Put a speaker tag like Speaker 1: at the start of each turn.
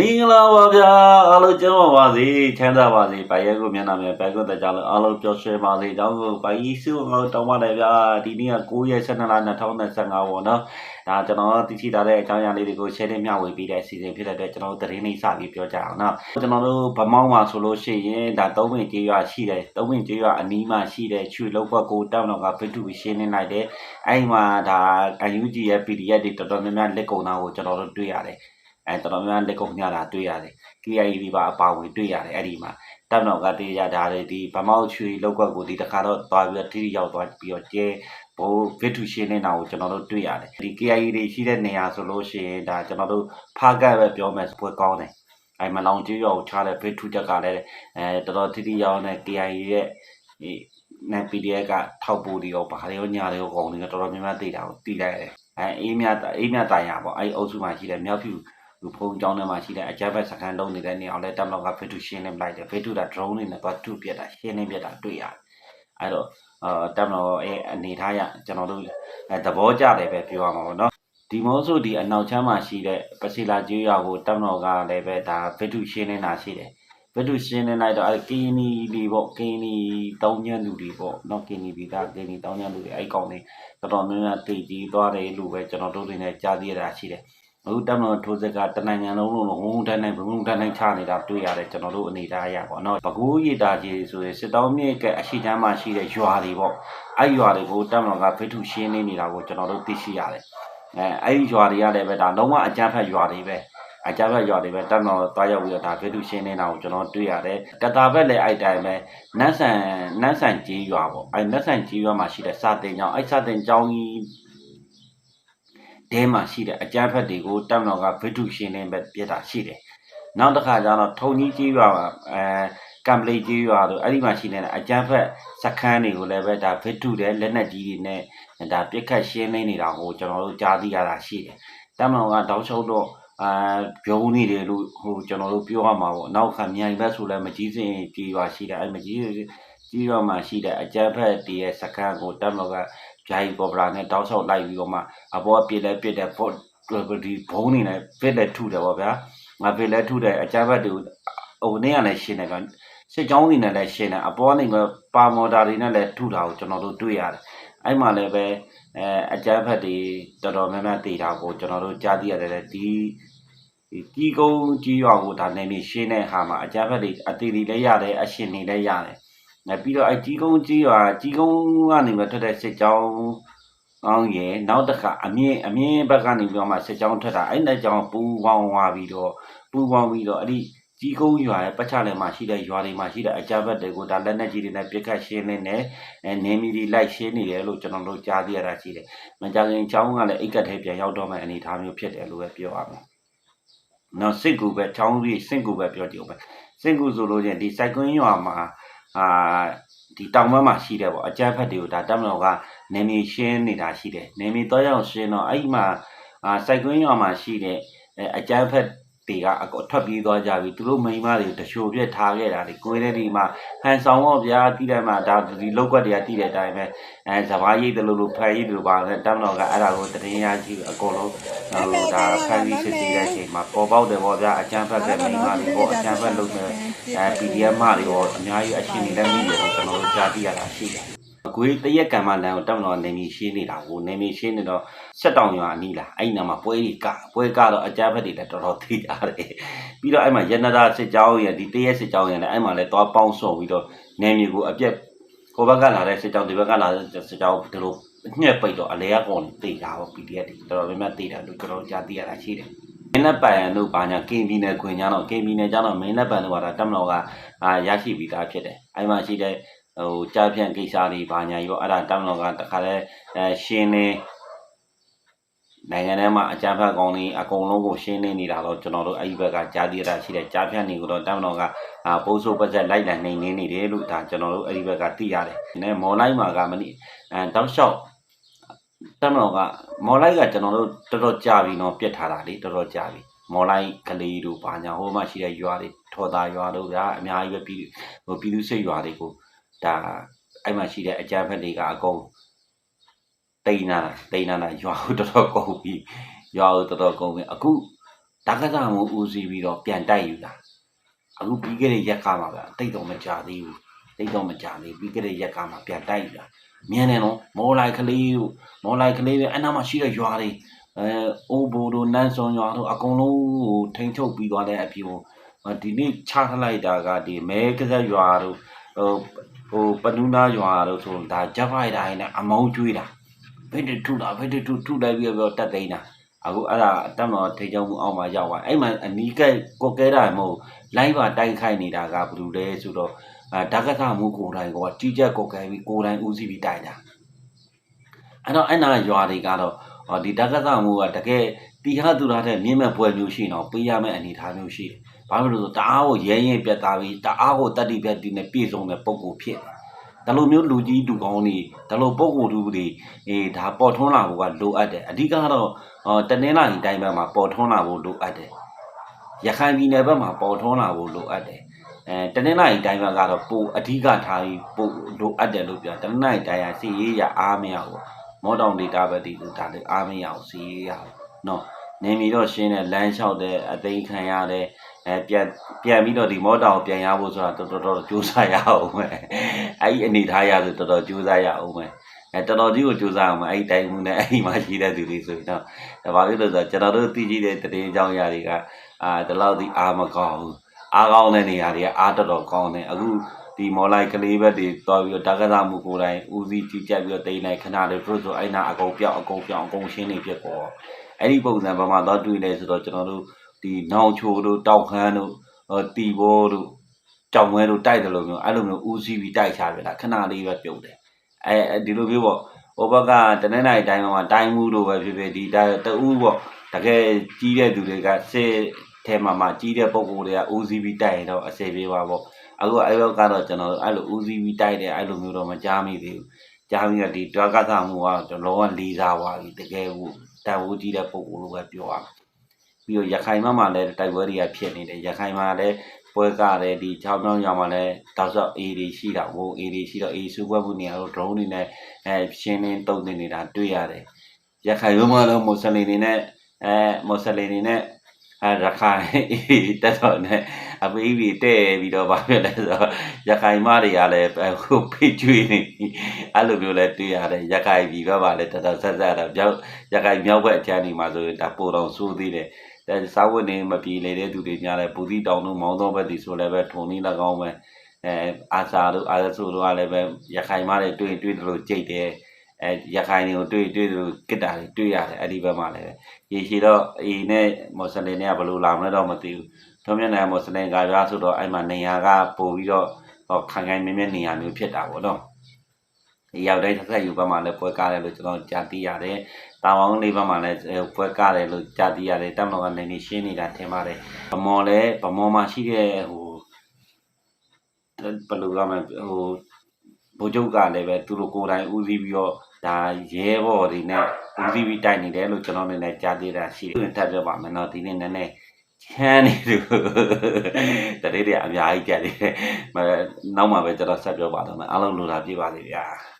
Speaker 1: မင်္ဂလာပါဗျာအားလုံးကျမ်းပါပါစေချမ်းသာပါစေဘာရဲကိုမျက်နှာမြဲဘက်ကိုတကြလို့အားလုံးပျော်ရွှင်ပါစေအကြောင်းကိုဘာကြီးစုငေါတောင်းပါတယ်ဗျာဒီနေ့က9ရက်12လ2025ပေါ့နော်ဒါကျွန်တော်သိရှိထားတဲ့အကြောင်းအရာလေးတွေကို share နဲ့မျှဝေပေးတဲ့အစီအစဉ်ဖြစ်တဲ့အတွက်ကျွန်တော်တို့သတင်းလေးစပြီးပြောကြအောင်နော်ကျွန်တော်တို့ဗမောင်းမှာဆိုလို့ရှိရင်ဒါသုံးဝင်ကြေးရွာရှိတယ်သုံးဝင်ကြေးရွာအနီးမှာရှိတဲ့ချွေလောက်ဘက်ကိုတောင်းတော့ကဗစ်တူရှင်းနေလိုက်တယ်အဲ့မှာဒါ UNG ရဲ့ PDF တွေတော်တော်များများလက်ကုံသားကိုကျွန်တော်တို့တွေ့ရတယ် အဲတော်တော်များများလက်ကုပ်ညတာတွေ့ရတယ် KIA ဒီပါအပါဝင်တွေ့ရတယ်အဲ့ဒီမှာတပ်တော်ကတေးရတာတွေဒီဗမောက်ချွေလောက်ကွက်ကိုဒီတစ်ခါတော့သွားပြီးတော့တိတိရောက်သွားပြီးတော့ကျဲဘိုးဗစ်တူရှင်းနေတာကိုကျွန်တော်တို့တွေ့ရတယ်ဒီ KIA တွေရှိတဲ့နေရာဆိုလို့ရှိရင်ဒါကျွန်တော်တို့ဖားကတ်ပဲပြောမယ်ပွဲကောင်းတယ်အဲမလောင်ကျွော်ကိုချတဲ့ဗစ်တူချက်ကလည်းအဲတော်တော်တိတိရောက်တဲ့ KIA ရဲ့ဒီနဲ့ PDF ကထောက်ပို့ဒီရောဘာတွေရောညာတွေရောကောင်းနေတော့တော်တော်များများသိတာကိုသိလိုက်ရတယ်အဲအေးမြအေးမြတိုင်ရပေါ့အဲ့အုပ်စုမှာရှိတဲ့မြောက်ဖြူ လူဖုံကျောင်းထဲမှာရှိတဲ့အကြမ်းဖက်စခန်းလုံးနေတဲ့နေအောင်လဲတပ်မတော်ကဖေတူရှင်းနေလိုက်တယ်ဖေတူတာ drone တွေနဲ့သွားထုပြက်တာရှင်းနေပြက်တာတွေ့ရတယ်အဲ့တော့အာတပ်မတော်ရဲ့အနေထားရကျွန်တော်တို့အဲသဘောကျတယ်ပဲပြောရမှာပေါ့နော်ဒီမောဆိုဒီအနောက်ချမ်းမှာရှိတဲ့ပစီလာကျွေးရွာကိုတပ်မတော်ကလည်းပဲဒါဖေတူရှင်းနေတာရှိတယ်ဖေတူရှင်းနေလိုက်တော့အဲကင်းနီတွေပေါ့ကင်းနီတောင်းညံလူတွေပေါ့နော်ကင်းနီပြီးသားကင်းနီတောင်းညံလူတွေအဲ့ကောင်တွေတော်တော်များများတိတ်ကြီးသွားတယ်လို့ပဲကျွန်တော်တို့တွေနဲ့ကြားသိရတာရှိတယ် အခုတက်မတော်ထိုးစက်ကတနိုင်ငံလုံးလုံးလုံးဝုန်းတန်းနိုင်ဘုံတန်းနိုင်ချနေတာတွေ့ရတယ်ကျွန်တော်တို့အနေထားအရပေါ့နော်။ပကူးရည်တာကြီးဆိုရင်စစ်တောင်းမြစ်ကအရှိချမ်းမှာရှိတဲ့ရွာတွေပေါ့။အဲ့ရွာတွေကိုတက်မတော်ကဖိထုရှင်းနေနေတာကိုကျွန်တော်တို့သိရှိရတယ်။အဲအဲ့ဒီရွာတွေကလည်းပဲဒါလုံးဝအကြမ်းဖက်ရွာတွေပဲ။အကြမ်းဖက်ရွာတွေပဲတက်မတော်တွားရောက်ပြီးတော့ဒါဖိထုရှင်းနေတာကိုကျွန်တော်တွေ့ရတယ်။ကတာဘက်လည်းအဲ့တိုင်းပဲနတ်ဆန်နတ်ဆန်ကြီးရွာပေါ့။အဲ့နတ်ဆန်ကြီးရွာမှာရှိတဲ့စာတင်ကျောင်းအဲ့စာတင်ကျောင်းကြီး တဲမှာရှိတဲ့အကြမ်းဖက်တွေကိုတပ်မတော်ကဗိတုရှင်းလင်းပဲပြစ်တာရှိတယ်။နောက်တစ်ခါကျတော့ထုံကြီးကြီးရွာမှာအဲကံပလီကြီးရွာတို့အဲ့ဒီမှာရှိနေတဲ့အကြမ်းဖက်စခန်းတွေကိုလည်းပဲဒါဗိတုတဲ့လက်နက်ကြီးတွေနဲ့ဒါပြစ်ခတ်ရှင်းလင်းနေတာကိုကျွန်တော်တို့ကြားသိရတာရှိတယ်။တပ်မတော်ကတောက်ချုပ်တော့အာပြုံးနေတယ်လို့ဟိုကျွန်တော်တို့ပြောရမှာပေါ့။နောက်ခါမြိုင်ဘက်ဆိုလည်းမကြီးစင်ကြီးရွာရှိတယ်အဲ့မကြီးကြီးရွာမှာရှိတဲ့အကြမ်းဖက်တည်းရဲ့စခန်းကိုတပ်မတော်က ဂျာယီကော်ပရာနဲ့တောက်ချုပ်လိုက်ပြီးတော့မှအပေါ်ကပြစ်လဲပြစ်တယ်ဘောဒီဘုံနေနဲ့ပြစ်လဲထုတယ်ဗောဗျာငါပြစ်လဲထုတယ်အကြမ်းဖက်တွေဟိုနေ့ကလည်းရှင်းတယ်ဗျစစ်ကြောင်းတွေနဲ့လည်းရှင်းတယ်အပေါ်ကနေမှပါမော်တာတွေနဲ့လည်းထုတာကိုကျွန်တော်တို့တွေ့ရတယ်အဲ့မှာလည်းပဲအဲအကြမ်းဖက်တွေတော်တော်များများတည်တာကိုကျွန်တော်တို့ကြားသိရတယ်လေဒီဒီကြီးကုန်းကြီးရွာကိုဒါနေနေရှင်းတဲ့ဟာမှာအကြမ်းဖက်တွေအတီတီလည်းရတယ်အရှင်နေလည်းရတယ်အဲ ပြီးတော့အကြီးကုန်းကြီးရွာကြီးကုန်းကနေမှထွက်တဲ့စစ်ကြောင်းကောင်းရဲ့နောက်တစ်ခါအမြင့်အမြင့်ဘက်ကနေပြီးတော့မှစစ်ကြောင်းထွက်တာအဲ့တဲ့ကြောင်းပူပေါင်းသွားပြီးတော့ပူပေါင်းပြီးတော့အဲ့ဒီကြီးကုန်းရွာရဲ့ပတ်ချလည်မှာရှိတဲ့ရွာတွေမှာရှိတဲ့အကြမ်းဖက်တွေကိုဒါလက်နက်ကြီးတွေနဲ့ပြစ်ခတ်ရှင်းနေတယ်အဲနေမီတွေလိုက်ရှင်းနေတယ်လို့ကျွန်တော်တို့ကြားသိရတာရှိတယ်။မကြခင်ချောင်းကလည်းအိတ်ကတ်ထဲပြန်ရောက်တော့မှအနေအထားမျိုးဖြစ်တယ်လို့ပဲပြောရမယ်။နောက်စစ်ကူပဲချောင်းကြီးစစ်ကူပဲပြောကြည့်အောင်ပဲစစ်ကူဆိုလို့ချင်းဒီစိုက်ကွင်းရွာမှာ အာဒီတောင်ဘက်မှာရှိတယ်ပေါ့အကြမ်းဖက်တွေကိုဒါတက်မတော်ကနေမီရှင်းနေတာရှိတယ်နေမီတော့ရောက်ရှင်းတော့အဲ့ဒီမှာအာစိုက်ကွင်းရွာမှာရှိတဲ့အဲအကျန်းဖက် တွေကအကောထွက်ပြေးသွားကြပြီသူတို့မိန်းမတွေတချို့ပြက်ထားခဲ့တာဒီကိုယ်တဲ့ဒီမှာဟန်ဆောင်တော့ဗျာတိတယ်မှာဒါဒီလောက်ကတွေကတိတဲ့အတိုင်းပဲအဲစဘာရိတ်တလို့လို့ဖန်ရိတ်လို့ပါနဲ့တမ်းတော်ကအဲ့ဒါကိုတရင်ရကြည့်အကုန်လုံးဟိုဒါဖန်ပြီးစစ်ကြည့်တဲ့အချိန်မှာပေါ်ပေါက်တယ်ပေါ့ဗျာအကျန်းဖက်ကမိန်းမတွေပေါ့အကျန်းဖက်လုပ်နေအဲ PDF မတွေရောအများကြီးအရှင်တွေလည်းမိတယ်လို့ကျွန်တော်တို့ကြားသိရတာရှိတယ် အကွေးတရက်ကံမလန်ကိုတက်မတော်နေမီရှင်းနေတာကိုနေမီရှင်းနေတော့ဆက်တောင်ရွာအနီးလာအဲ့နာမှာပွဲကြီးကပွဲကတော့အကြမ်းဖက်တွေလည်းတော်တော်သိကြတယ်ပြီးတော့အဲ့မှာရနတာစစ်ကြောင်းရဲ့ဒီတရက်စစ်ကြောင်းရဲ့လည်းအဲ့မှာလည်းသွားပေါင်းစုံပြီးတော့နေမီကိုအပြက်ကိုဘက်ကလာတဲ့စစ်ကြောင်းဒီဘက်ကလာတဲ့စစ်ကြောင်းဒီလိုညှက်ပိတ်တော့အလဲအကောင်သိတာပေါ့ PDF တွေတော်တော်များများသိတာလို့ကျွန်တော်ကြားသိရတာရှိတယ်မင်းလက်ပံတို့ဘာညာကင်းပြည်နယ်ခွင်ညာတော့ကင်းပြည်နယ်ကျတော့မင်းလက်ပံတို့ကတက်မတော်ကအာရရှိပြီးသားဖြစ်တယ်အဲ့မှာရှိတဲ့ ဟိုကြားဖြန့်ကိစ္စတွေဘာညာရောအဲ့ဒါတမန်တော်ကတခါလဲအဲရှင်းနေနိုင်ငံထဲမှာအကြမ်းဖက်ကောင်တွေအကုန်လုံးကိုရှင်းနေနေတာတော့ကျွန်တော်တို့အဲ့ဒီဘက်ကကြားသိရတာရှိတယ်ကြားဖြန့်နေကိုတော့တမန်တော်ကအာပိုးဆိုးပတ်သက်လိုက်လံနေနေနေတယ်လို့ဒါကျွန်တော်တို့အဲ့ဒီဘက်ကသိရတယ်။ဒီနေ့မော်လိုက်မှာကမနေ့အဲတောက်လျှောက်တမန်တော်ကမော်လိုက်ကကျွန်တော်တို့တော်တော်ကြာပြီနော်ပြစ်ထားတာလေတော်တော်ကြာပြီမော်လိုက်ကလေးတို့ဘာညာဟိုမှာရှိတဲ့ရွာတွေထော်တာရွာတို့ဗျာအများကြီးပဲပြီးဟိုပြည်သူစိတ်ရွာတွေကို ဒါအဲ့မှာရှိတဲ့အကြမ်းဖက်တွေကအကုန်တိန်နာတိန်နာနာရွာကိုတော်တော်ကုန်ပြီရွာကိုတော်တော်ကုန်ပြီအခုဓာကသမှုဦးစီးပြီးတော့ပြန်တိုက်ယူတာအခုပြီးခဲ့တဲ့ရက်ကမှာဗျတိတ်တော့မကြသေးဘူးတိတ်တော့မကြသေးပြီးခဲ့တဲ့ရက်ကမှာပြန်တိုက်ယူတာမြင်တယ်နော်မော်လိုက်ကလေးတို့မော်လိုက်ကလေးပဲအနာမှာရှိတဲ့ရွာတွေအဲအိုးဘိုတို့နန်းစွန်ရွာတို့အကုန်လုံးကိုထိန်ချုပ်ပြီးသွားတဲ့အပြင်ကိုဒီနေ့ချထလိုက်တာကဒီမဲကစားရွာတို့ဟို ဟိုပနူနာရွာတို့ဆိုဒါဂျက်ဖိုက်တိုင်းနဲ့အမောင်းကျွေးတာဖိတ်တူတာဖိတ်တူထူလိုက်ပြီးတော့တက်သိန်းတာအခုအဲ့ဒါအတက်မတော်ထိန်ချုံမှုအောက်မှာရောက်သွားအဲ့မှာအနီးကပ်ကိုကဲတာမဟုတ်လိုင်းပါတိုက်ခိုက်နေတာကဘယ်လိုလဲဆိုတော့အဲဓာတ်ကသမှုကိုယ်တိုင်ကကြီးကြက်ကိုကဲပြီးကိုယ်တိုင်ဦးစီးပြီးတိုက်တာအဲ့တော့အဲ့နာရွာတွေကတော့ဟောဒီဓာတ်ကသမှုကတကယ်တီဟာသူထားတဲ့မြင့်မဲ့ပွဲမျိုးရှိတော့ပေးရမယ့်အနေအထားမျိုးရှိတယ် ဘာလို့လဲဆိုတော့တအားကိုရဲရင်ပြတ်သားပြီးတအားကိုတတိပြတ်တီနဲ့ပြည့်စုံတဲ့ပုံကိုဖြစ်တယ်ဒါလိုမျိုးလူကြီးလူကောင်းတွေဒါလိုပုံကိုယ်လူတွေအေးဒါပေါ်ထွန်းလာဖို့ကလိုအပ်တယ်အဓိကတော့အော်တနင်္လာရီတိုင်းဘက်မှာပေါ်ထွန်းလာဖို့လိုအပ်တယ်။ရခိုင်ပြည်နယ်ဘက်မှာပေါ်ထွန်းလာဖို့လိုအပ်တယ်။အဲတနင်္လာရီတိုင်းဘက်ကတော့ပိုအဓိကထားပြီးပိုလိုအပ်တယ်လို့ပြောတနင်္လာရီတိုင်းကစီရေးရအားမရဘူး။မော်တောင်ဒေတာဘက်ဒီလိုဒါလည်းအားမရဘူးစီရေးရဘူး။နော် နေမီတော့ရှင်းတဲ့လမ်းလျှောက်တဲ့အသိခံရတဲ့အဲပြန်ပြန်ပြီးတော့ဒီမော်တောင်ပြန်ရဖို့ဆိုတာတော်တော်တော်ကြိုးစားရအောင်ပဲ။အဲ့ဒီအနေထားရဆိုတော်တော်ကြိုးစားရအောင်ပဲ။အဲတော်တော်ကြီးကိုကြိုးစားအောင်ပဲအဲ့ဒီတိုင်းမှုနဲ့အဲ့ဒီမှာရှိတဲ့သူတွေဆိုရင်တော့ဒါပါလို့လဲဆိုတော့ကျွန်တော်တို့သိကြည့်တဲ့တည်င်းအကြောင်းအရာတွေကအာဒီလောက်ဒီအားမကောင်းဘူးအားကောင်းတဲ့နေရာတွေကအားတော်တော်ကောင်းတယ်အခုဒီမော်လိုက်ကလေးဘက်တွေတော်ပြီးတော့တက္ကသမှုကိုယ်တိုင်ဦးစီးကြည့်ကြပ်ပြီးတော့တိန်လိုက်ခဏလေးတို့ဆိုအဲ့နာအကုန်ပြောက်အကုန်ပြောက်အကုန်ရှင်းနေဖြစ်ပေါ် အဲ့ဒီပုံစံဘာမှတော့တွေ့လဲဆိုတော့ကျွန်တော်တို့ဒီနောင်ချိုတို့တောက်ခမ်းတို့ဟိုတီဘောတို့ကြောင်ဝဲတို့တိုက်တယ်လို့မျိုးအဲ့လိုမျိုးဦးစီးပြီးတိုက်ချပြတာခဏလေးပဲပြုတ်တယ်အဲဒီလိုမျိုးပေါ့ဟိုဘက်ကတနင်္လာရီတိုင်းမှာတိုင်းမှုလို့ပဲဖြစ်ဖြစ်ဒီတူးပေါ့တကယ်ကြီးတဲ့သူတွေကစစ်ထဲမှာမှကြီးတဲ့ပုံကိုယ်တွေက OCB တိုက်ရင်တော့အစေပေးပါပေါ့အခုအဲ့ဘက်ကတော့ကျွန်တော်အဲ့လို OCB တိုက်တယ်အဲ့လိုမျိုးတော့မကြားမိသေးဘူးကြားမိတော့ဒီတွားကသမှုကတော့လောကလေးစားသွားပြီတကယ်ကိုတ န်ဖိုးကြီးတဲ့ပုံကိုယ်လိုပဲပြောရမယ်ပြီးတော့ရခိုင်ဘက်မှာလည်းတိုက်ပွဲတွေကဖြစ်နေတယ်ရခိုင်မှာလည်းပွဲကလည်းဒီချောင်းချောင်းရောင်မှာလည်းတောက်ဆောက်အေးတွေရှိတာဟိုအေးတွေရှိတော့အေးစုပွဲမှုနေရာတော့ drone တွေနဲ့အဲရှင်းလင်းတုံတင်နေတာတွေ့ရတယ်။ရခိုင်ဘက်မှာတော့မွတ်စလင်တွေနဲ့အဲမွတ်စလင်တွေနဲ့ အဲရခိုင်တက်တော့နဲ့အပီးပြီးတဲ့ပြီးတော့ဗာဖြစ်လဲဆိုတော့ရခိုင်မတွေကလည်းဟိုဖိကျွေးနေအဲ့လိုမျိုးလဲတွေ့ရတယ်ရခိုင်ပြည်ဘက်မှာလည်းတော်တော်ဆက်ဆက်တော့ပြောက်ရခိုင်မြောက်ဘက်အချမ်းဒီမှာဆိုရင်ဒါပိုတော်ဆိုးသေးတယ်အဲစာဝတ်နေမပြေလေတဲ့သူတွေများလဲပူသီတောင်တို့မောင်းတော့ဘက်ဒီဆိုလည်းပဲထုံနေ၎င်းပဲအဲအာစာတို့အာဆူတို့ကလည်းပဲရခိုင်မတွေတွေ့တွေ့တယ်လို့ကြိတ်တယ် အဲရခိုင်တွေကိုတွေ့တွေ့လို့ကစ်တာတွေတွေ့ရတယ်အဲ့ဒီဘက်မှာလည်းရေရှည်တော့အေနဲ့မွတ်စလင်တွေကဘယ်လိုလာမလဲတော့မသိဘူးထုံးမြနေမွတ်စလင်ကပြားဆိုတော့အဲ့မှာနေရာကပို့ပြီးတော့ဟောခိုင်ခိုင်မြဲမြဲနေရာမျိုးဖြစ်တာပေါ့နော်ဒီရောက်တဲ့တစ်ဆက်ယူဘက်မှာလည်းပွဲကားတယ်လို့ကျွန်တော်ကြားသိရတယ်တာဝန်လေးဘက်မှာလည်းပွဲကားတယ်လို့ကြားသိရတယ်တက်မတော်ကနေနေရှင်းနေတာထင်ပါတယ်ဗမော်လည်းဗမော်မှာရှိတဲ့ဟိုဘယ်လိုကမှဟိုဘိုးချုပ်ကလည်းပဲသူတို့ကိုယ်တိုင်ဦးစီးပြီးတော့ ဒါရဲဘော်တွေနဲ့ဦးစီးပြီးတိုက်နေတယ်လို့ကျွန်တော်လည်းကြားသေးတာရှိတယ်။တက်ပြပါမယ်နော်ဒီနေ့နည်းနည်းချမ်းနေသူတရေတွေအများကြီးကြတယ်။မနောက်မှပဲကျွန်တော်ဆက်ပြောပါတော့မယ်အားလုံးလိုတာပြပါစေဗျာ။